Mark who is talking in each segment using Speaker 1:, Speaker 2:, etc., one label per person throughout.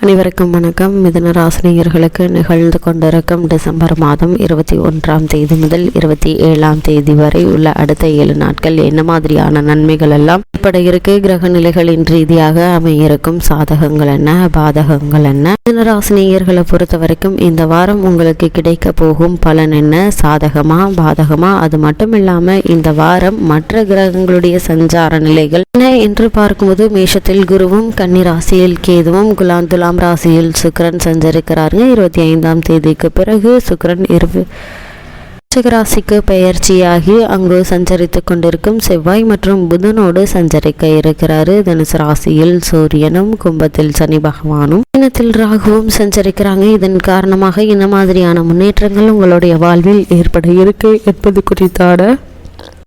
Speaker 1: அனைவருக்கும் வணக்கம். மிதன ராசினியர்களுக்கு நிகழ்ந்து கொண்டிருக்கும் டிசம்பர் மாதம் இருபத்தி ஒன்றாம் தேதி முதல் இருபத்தி ஏழாம் தேதி வரை உள்ள அடுத்த ஏழு நாட்கள் என்ன மாதிரியான நன்மைகள் எல்லாம் இப்பட இருக்கு? கிரக நிலைகளின் ரீதியாக அமையிருக்கும் சாதகங்கள் என்ன? பாதகங்கள் என்ன? மிதன ராசினியர்களை பொறுத்த வரைக்கும் இந்த வாரம் உங்களுக்கு கிடைக்க போகும் பலன் என்ன? சாதகமா பாதகமா? அது மட்டும் இல்லாம இந்த வாரம் மற்ற கிரகங்களுடைய சஞ்சார நிலைகள் என்ன? என்று பார்க்கும்போது மேஷத்தில் குருவும் கன்னி ராசியில் கேதுவும் குலாந்துலா துலாம் ராசியில் சுக்கரன் சஞ்சரிக்கிறாருங்க. இருபத்தி ஐந்தாம் தேதிக்கு பிறகு சுக்கரன் இருபது ராசிக்கு பெயர்ச்சியாகி அங்கு சஞ்சரித்து கொண்டிருக்கும் செவ்வாய் மற்றும் புதனோடு சஞ்சரிக்க இருக்கிறாரு. தனுசு ராசியில் சூரியனும் கும்பத்தில் சனி பகவானும் இனத்தில் ராகுவும் சஞ்சரிக்கிறாங்க. இதன் காரணமாக இந்த மாதிரியான முன்னேற்றங்கள் உங்களுடைய வாழ்வில் ஏற்பட இருக்கு என்பது குறித்தான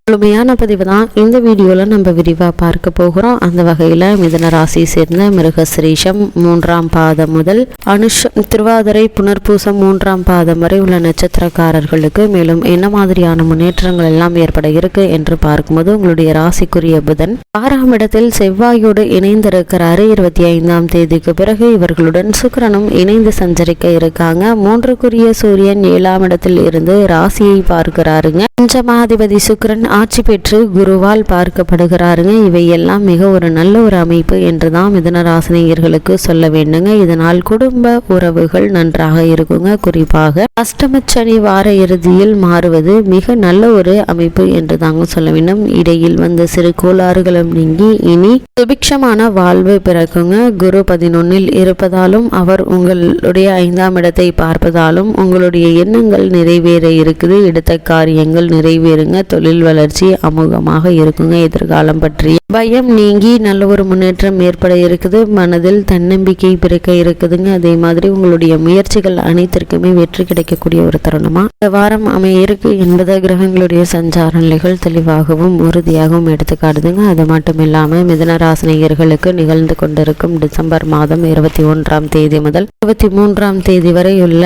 Speaker 1: முழுமையான பதிவு தான் இந்த வீடியோவில் நம்ம விரிவாக பார்க்க போகிறோம். அந்த வகையில் மிதன ராசி சேர்ந்த மிருகசிரீஷம் மூன்றாம் பாதம் முதல் அனுஷ திருவாதிரை புனர்பூசம் மூன்றாம் பாதம் வரை உள்ள நட்சத்திரக்காரர்களுக்கு மேலும் என்ன மாதிரியான முன்னேற்றங்கள் எல்லாம் ஏற்பட இருக்கு என்று பார்க்கும்போது உங்களுடைய ராசிக்குரிய புதன் ஆறாம் இடத்தில் செவ்வாயோடு இணைந்திருக்கிறாரு. இருபத்தி ஐந்தாம் தேதிக்கு பிறகு இவர்களுடன் சுக்கரனும் இணைந்து சஞ்சரிக்க இருக்காங்க. மூன்றுக்குரிய சூரியன் ஏழாம் இடத்தில் இருந்து ராசியை பார்க்கிறாருங்க. பஞ்சமாதிபதி சுக்கரன் ஆட்சி பெற்று குருவால் பார்க்கப்படுகிறாருங்க. இவை எல்லாம் மிக ஒரு நல்ல ஒரு அமைப்பு என்று தான் மிதனராசினியர்களுக்கு சொல்ல வேண்டுங்க. இதனால் குடும்ப உறவுகள் நன்றாக இருக்குங்க. குறிப்பாக அஷ்டமச்சனி வார இறுதியில் மாறுவது மிக நல்ல ஒரு அமைப்பு என்று தாங்க சொல்ல வேண்டும். இடையில் வந்த சிறு கோளாறுகளும் நீங்கி இனி சுபிக்ஷமான வாழ்வு பிறக்குங்க. குரு பதினொன்னில் இருப்பதாலும் அவர் உங்களுடைய ஐந்தாம் இடத்தை பார்ப்பதாலும் உங்களுடைய எண்ணங்கள் நிறைவேற இருக்குது. எடுத்த காரியங்கள் நிறைவேறுங்க. தொழில் வளர் வளர்ச்சி அமோகமாக இருக்குங்க. எதிர்காலம் பற்றி பயம் நீங்கி நல்ல ஒரு முன்னேற்றம் ஏற்பட இருக்குது. மனதில் தன்னம்பிக்கை பிறக்க இருக்குதுங்க. அதே மாதிரி உங்களுடைய முயற்சிகள் அனைத்திற்குமே வெற்றி கிடைக்கக்கூடிய ஒரு தருணமா? இந்த வாரம் அமைய இருக்கு என்பதை கிரகங்களுடைய சஞ்சார நிலைகள் தெளிவாகவும் உறுதியாகவும் எடுத்துக்காட்டுதுங்க. அது மட்டும் இல்லாமல் மிதனராசினியர்களுக்கு நிகழ்ந்து கொண்டிருக்கும் டிசம்பர் மாதம் இருபத்தி ஒன்றாம் தேதி முதல் இருபத்தி மூன்றாம் தேதி வரை உள்ள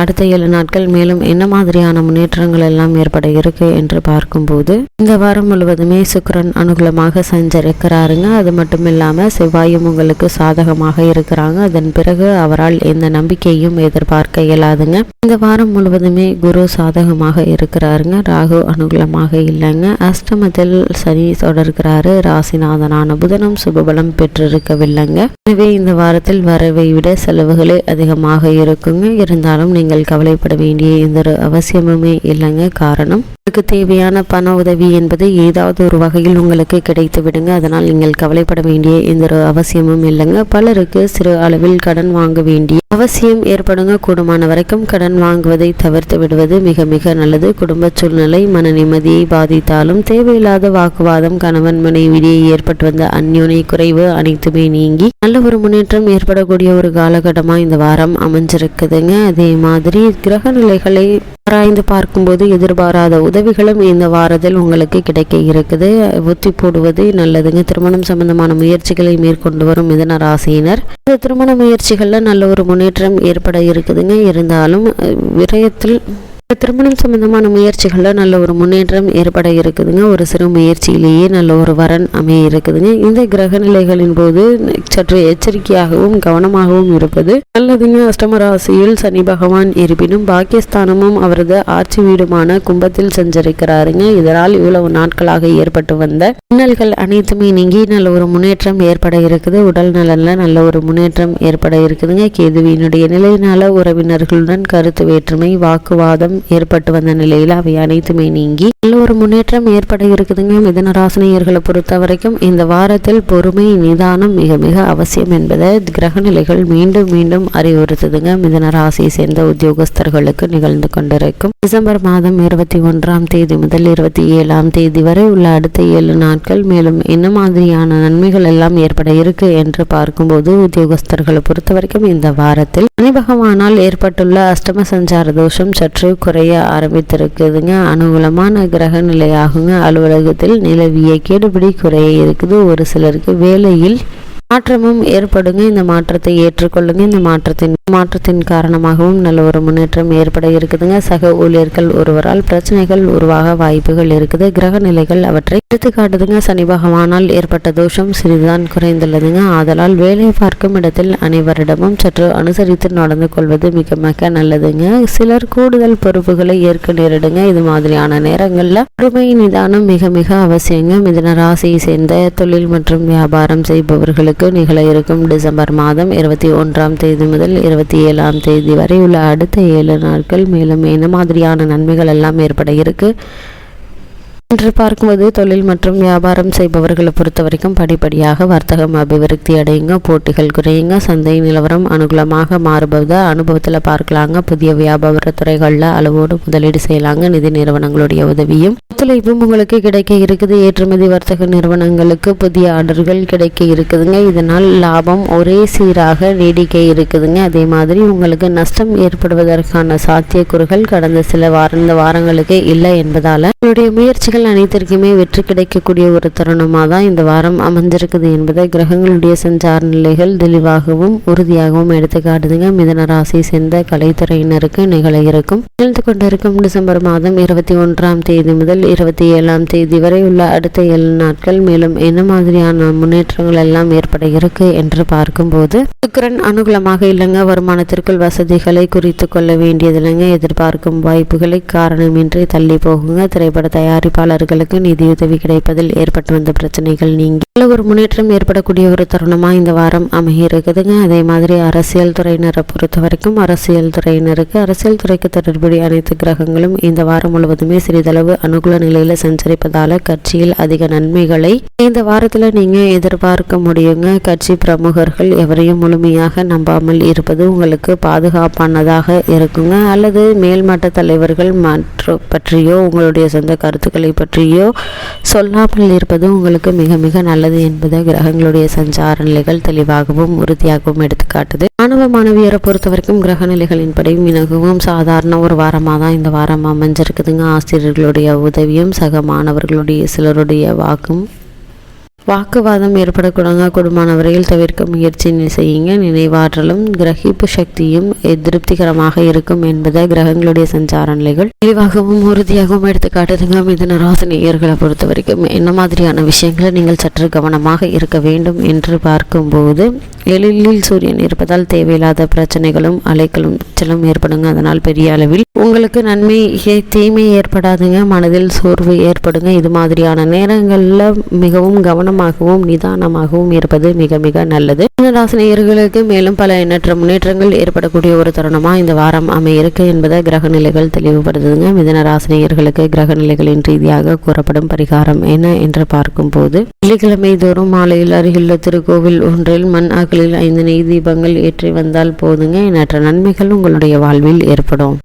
Speaker 1: அடுத்த ஏழு நாட்கள் மேலும் என்ன மாதிரியான முன்னேற்றங்கள் எல்லாம் ஏற்பட இருக்கு என்று பார்க்கும்போது இந்த வாரம் முழுவதுமே சுக்கிரன் அனுகூலமாக சஞ்சரிக்கிறாருங்க. அது மட்டும் இல்லாம செவ்வாயும் உங்களுக்கு சாதகமாக இருக்கிறாங்க. அதன் பிறகு அவரால் எந்த நம்பிக்கையும் எதிர்பார்க்க இயலாதுங்க. இந்த வாரம் முழுவதுமே குரு சாதகமாக இருக்கிறாருங்க. ராகு அனுகூலமாக இல்லைங்க. அஷ்டமத்தில் சனி தொடர்கிறாரு. ராசிநாதனான புதனும் சுபபலம் பெற்றிருக்கவில்லைங்க. எனவே இந்த வாரத்தில் வரவை விட செலவுகளே அதிகமாக இருக்குங்க. இருந்தாலும் நீங்கள் கவலைப்பட வேண்டிய எந்த ஒரு அவசியமுமே இல்லைங்க. காரணம் உங்களுக்கு தேவையான பண உதவி என்பது ஏதாவது ஒரு வகையில் உங்களுக்கு கிடைத்து விடுங்க. அதனால் நீங்கள் கவலைப்பட வேண்டிய எந்த ஒரு அவசியமும் இல்லைங்க. பலருக்கு சிறு அளவில் கடன் வாங்க வேண்டிய அவசியம் ஏற்படுங்க. கூடுமான வரைக்கும் கடன் வாங்குவதை தவிர்த்து விடுவது மிக மிக நல்லது. குடும்ப சூழ்நிலை மன நிம்மதியை பாதித்தாலும் தேவையில்லாத வாக்குவாதம் கணவன் மனைவியிடையே ஏற்பட்டு வந்த அந்யோன்ய குறைவு அனைத்துமே நீங்கி நல்ல ஒரு முன்னேற்றம் ஏற்படக்கூடிய ஒரு காலகட்டமாக இந்த வாரம் அமைஞ்சிருக்குதுங்க. அதே மாதிரி கிரக நிலைகளை ஆராய்ந்து பார்க்கும்போது எதிர்பாராத உதவிகளும் இந்த வாரத்தில் உங்களுக்கு கிடைக்க இருக்குது. ஒத்தி போடுவது நல்லதுங்க. திருமணம் சம்பந்தமான முயற்சிகளை மேற்கொண்டு வரும் மிதன ராசியினர். இந்த திருமண முயற்சிகளில் நல்ல ஒரு முன்னேற்றம் ஏற்பட இருக்குதுங்க இருந்தாலும் விரயத்தில் திருமணம் சம்பந்தமான முயற்சிகளில் நல்ல ஒரு முன்னேற்றம் ஏற்பட இருக்குதுங்க. ஒரு சிறு முயற்சியிலேயே நல்ல ஒரு வரன் அமைய இருக்குதுங்க. இந்த கிரக நிலைகளின் போது சற்று எச்சரிக்கையாகவும் கவனமாகவும் இருப்பது நல்லதுங்க. அஷ்டம ராசியில் சனி பகவான் இருப்பினும் பாக்கியஸ்தானமும் அவரது ஆட்சி வீடுமான கும்பத்தில் சஞ்சரிக்கிறாருங்க. இதனால் இவ்வளவு நாட்களாக ஏற்பட்டு வந்த இன்னல்கள் அனைத்துமே நீங்கி நல்ல ஒரு முன்னேற்றம் ஏற்பட இருக்குது. உடல் நலனில் நல்ல ஒரு முன்னேற்றம் ஏற்பட இருக்குதுங்க. கேதுவினுடைய நிலையினால உறவினர்களுடன் கருத்து வேற்றுமை வாக்குவாதம் ஏற்பட்டு வந்த நிலையில் அவை அனைத்துமே நீங்கி நல்ல ஒரு முன்னேற்றம் ஏற்பட இருக்குதுங்க. மிதனராசினியர்களை பொறுத்த வரைக்கும் இந்த வாரத்தில் பொறுமை நிதானம் மிக மிக அவசியம் என்பதை கிரக நிலைகள் மீண்டும் மீண்டும் அறிவுறுத்துதுங்க. மிதனராசியை சேர்ந்த உத்தியோகஸ்தர்களுக்கு நிகழ்ந்து கொண்டிருக்கும் டிசம்பர் மாதம் இருபத்தி ஒன்றாம் தேதி முதல் இருபத்தி ஏழாம் தேதி வரை உள்ள அடுத்த ஏழு நாட்கள் மேலும் என்ன மாதிரியான நன்மைகள் எல்லாம் ஏற்பட இருக்கு என்று பார்க்கும்போது உத்தியோகஸ்தர்களை பொறுத்த வரைக்கும் இந்த வாரத்தில் சனி பகவானால் ஏற்பட்டுள்ள அஷ்டம சஞ்சார தோஷம் சற்று குறைய ஆரம்பித்திருக்குதுங்க. அனுகூலமான கிரக நிலையாகுங்க அலுவலகத்தில் நிலவிய கெடுபிடி குறைய இருக்குது. ஒரு சிலருக்கு வேலையில் மாற்றமும் ஏற்படுங்க. இந்த மாற்றத்தை ஏற்றுக்கொள்ளுங்க. இந்த மாற்றத்தின் மாற்றத்தின் காரணமாகவும் நல்ல ஒரு முன்னேற்றம் ஏற்பட இருக்குதுங்க. சக ஊழியர்கள் ஒருவரால் பிரச்சனைகள் உருவாக வாய்ப்புகள் இருக்குது. கிரக நிலைகள் அவற்றை எடுத்து காட்டுதுங்க. சனி பகவானால் ஏற்பட்ட தோஷம் சிறிதுதான் குறைந்துள்ளதுங்க. ஆதலால் வேலை பார்க்கும் இடத்தில் அனைவரிடமும் சற்று அனுசரித்து நடந்து கொள்வது மிக மிக நல்லதுங்க. சிலர் கூடுதல் பொறுப்புகளை ஏற்க நேரிடுங்க. இது மாதிரியான நேரங்களில் பொறுமை நிதானம் மிக மிக அவசியங்க. மிதன ராசியை சேர்ந்த தொழில் மற்றும் வியாபாரம் செய்பவர்களுக்கு நிகழ இருக்கும் டிசம்பர் மாதம் இருபத்தி ஒன்றாம் தேதி முதல் இருபத்தி ஏழாம் தேதி வரை உள்ள அடுத்த ஏழு நாட்கள் மேலும் என்ன மாதிரியான நன்மைகள் எல்லாம் ஏற்பட இருக்கு. என்று பார்க்கும்போது தொழில் மற்றும் வியாபாரம் செய்பவர்களை பொறுத்த வரைக்கும் படிப்படியாக வர்த்தகம் அபிவிருத்தி அடையுங்க போட்டிகள் குறையுங்க சந்தை நிலவரம் அனுகூலமாக மாறுபவதை அனுபவத்தில் பார்க்கலாங்க புதிய வியாபார துறைகளில் அளவோடு முதலீடு செய்யலாங்க நிதி நிறுவனங்களுடைய உதவியும். ஒத்துழைப்பும் உங்களுக்கு கிடைக்க இருக்குது ஏற்றுமதி வர்த்தக நிறுவனங்களுக்கு புதிய ஆர்டர்கள் கிடைக்க இருக்குதுங்க இதனால் லாபம் ஒரே சீராக நீடிக்க இருக்குதுங்க அதே மாதிரி உங்களுக்கு நஷ்டம் ஏற்படுவதற்கான சாத்தியக்கூறுகள் கடந்த சில வார இந்த வாரங்களுக்கு இல்லை என்பதால் உங்களுடைய முயற்சிகள் அனைத்திற்குமே வெற்றி கிடைக்கக்கூடிய ஒரு தருணமாக தான் இந்த வாரம் அமைஞ்சிருக்குது என்பதை கிரகங்களுடைய சஞ்சார நிலைகள் தெளிவாகவும் உறுதியாகவும் எடுத்து காட்டுதுங்க. மிதன சேர்ந்த கலைத்துறையினருக்கு நிகழ இருக்கும். நிகழ்ந்து கொண்டிருக்கும் டிசம்பர் மாதம் இருபத்தி ஒன்றாம் தேதி முதல் இருபத்தி ஏழாம் தேதி வரை உள்ள அடுத்த ஏழு நாட்கள் மேலும் என்ன மாதிரியான முன்னேற்றங்கள் எல்லாம் ஏற்பட இருக்கு என்று பார்க்கும்போது சுக்கிரன் அனுகூலமாக இல்லைங்க. வருமானத்திற்குள் வசதிகளை குறித்து கொள்ள வேண்டியதில்லைங்க. எதிர்பார்க்கும் வாய்ப்புகளை காரணமின்றி தள்ளி போகுங்க. திரைப்பட தொழிலாளர்களுக்கு நிதியுதவி கிடைப்பதில் ஏற்பட்டு வந்த பிரச்சனைகள் நீங்கி நல்ல ஒரு முன்னேற்றம் ஏற்படக்கூடிய ஒரு தருணமா இந்த வாரம் அமைய இருக்குதுங்க அதே மாதிரி அரசியல் துறையினரை பொறுத்த வரைக்கும் அரசியல் துறையினருக்கு அரசியல் துறைக்கு தொடர்புடைய அனைத்து கிரகங்களும் இந்த வாரம் முழுவதுமே சிறிதளவு அனுகூல நிலையில சஞ்சரிப்பதால கட்சியில் அதிக நன்மைகளை இந்த வாரத்துல நீங்க எதிர்பார்க்க முடியுங்க. கட்சி பிரமுகர்கள் எவரையும் முழுமையாக நம்பாமல் இருப்பது உங்களுக்கு பாதுகாப்பானதாக இருக்குங்க. அல்லது மேல்மட்ட தலைவர்கள் மற்ற பற்றியோ உங்களுடைய சொந்த கருத்துக்களை பற்றியோ சொல்லாமல் இருப்பது உங்களுக்கு மிக மிக நல்லது என்பதை கிரகங்களுடைய சஞ்சார நிலைகள் தெளிவாகவும் உறுதியாகவும் எடுத்துக்காட்டுது மாணவ மாணவியரை பொறுத்த வரைக்கும் கிரக நிலைகளின்படி மிகவும் சாதாரண ஒரு வாரமாக தான் இந்த வாரம் அமைஞ்சிருக்குதுங்க. ஆசிரியர்களுடைய உதவியும் சக மாணவர்களுடைய சிலருடைய வாக்கும் வாக்குவாதம் ஏற்படக்கூடாங்க குடும்பமானவரையில் வரையில் தவிர்க்க முயற்சி செய்யுங்க. நினைவாற்றலும் கிரகிப்பு சக்தியும் திருப்திகரமாக இருக்கும் என்பதை கிரகங்களுடைய சஞ்சார நிலைகள் தெளிவாகவும் உறுதியாகவும் எடுத்து காட்டுதுங்க மிதன ராசினியர்களை பொறுத்த வரைக்கும் என்ன மாதிரியான விஷயங்களை நீங்கள் சற்று கவனமாக இருக்க வேண்டும் என்று பார்க்கும்போது எழிலில் சூரியன் இருப்பதால் தேவையில்லாத பிரச்சனைகளும் அலைகளும் சிலும் ஏற்படுங்க. அதனால் பெரிய அளவில் உங்களுக்கு நன்மை தீமை ஏற்படாதுங்க. மனதில் சோர்வு ஏற்படுங்க. இது மாதிரியான நேரங்களில் மிகவும் கவனமாகவும் நிதானமாகவும் இருப்பது மிக மிக நல்லது. ராசினியர்களுக்கு மேலும் பல எண்ணற்ற முன்னேற்றங்கள் ஏற்படக்கூடிய ஒரு தருணமாக இந்த வாரம் அமையிருக்கு என்பதை கிரக நிலைகள் தெளிவுபடுத்துதுங்க. மிதன ராசினியர்களுக்கு கிரக நிலைகளின் ரீதியாக கூறப்படும் பரிகாரம் என்ன என்று பார்க்கும்போது வெள்ளிக்கிழமை தோறும் மாலையில் அருகிலுள்ள திருக்கோவில் ஒன்றில் மண் நாட்களில் ஐந்து நெய் தீபங்கள் ஏற்றி வந்தால் போதுங்க. எண்ணற்ற நன்மைகள் உங்களுடைய வாழ்வில் ஏற்படும்.